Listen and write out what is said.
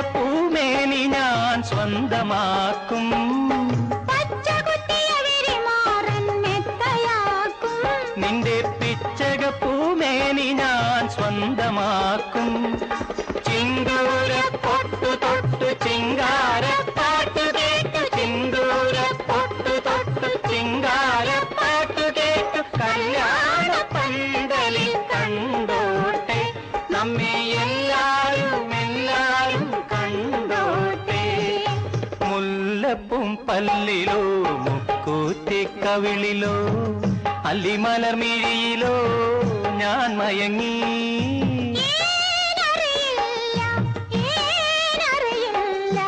പൂമേനി ഞാൻ സ്വന്തമാക്കും. നിന്റെ പിച്ചക പൂമേനി ഞാൻ സ്വന്തമാക്കും. ചിന്തൂര പൊട്ട മുല്ലപ്പും പല്ലിലോ മുക്കൂത്തി കവിളിലോ അല്ലിമലർമിഴിയിലോ ഞാൻ മയങ്ങി. ഏനറിയില്ല ഏനറിയില്ല